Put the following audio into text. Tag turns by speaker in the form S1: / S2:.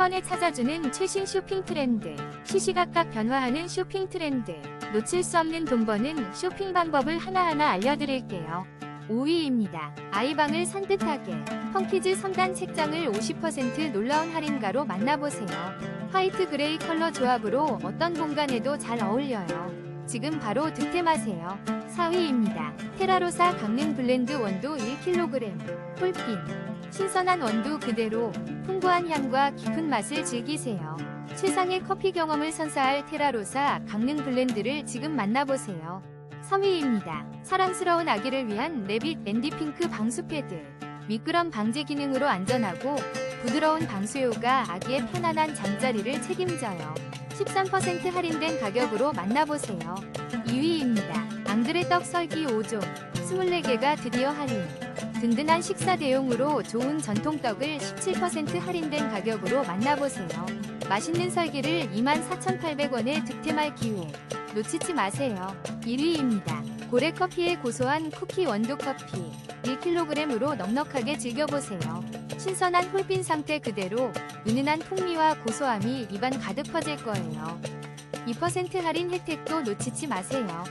S1: 번에 찾아주는 최신 쇼핑 트렌드. 시시각각 변화하는 쇼핑 트렌드. 놓칠 수 없는 돈 버는 쇼핑 방법을 하나하나 알려드릴게요. 5위입니다. 아이방을 산뜻하게. 펑키즈 3단 책장을 50% 놀라운 할인가로 만나보세요. 화이트 그레이 컬러 조합으로 어떤 공간에도 잘 어울려요. 지금 바로 득템하세요. 4위입니다. 테라로사 강릉 블렌드 원두 1kg. 폴핀. 신선한 원두 그대로 풍부한 향과 깊은 맛을 즐기세요. 최상의 커피 경험을 선사할 테라로사 강릉 블렌드를 지금 만나보세요. 3위입니다. 사랑스러운 아기를 위한 레빗 앤디핑크 방수 패드. 미끄럼 방지 기능으로 안전하고 부드러운 방수효가 아기의 편안한 잠자리를 책임져요. 13% 할인된 가격으로 만나보세요. 2위입니다. 앙드레 떡 설기 5종 24개가 드디어 할인. 든든한 식사 대용으로 좋은 전통떡을 17% 할인된 가격으로 만나보세요. 맛있는 설기를 24,800원에 득템할 기회. 놓치지 마세요. 1위입니다. 고래커피의 고소한 쿠키 원두 커피 1kg으로 넉넉하게 즐겨보세요. 신선한 홀빈 상태 그대로 은은한 풍미와 고소함이 입안 가득 퍼질 거예요. 2% 할인 혜택도 놓치지 마세요.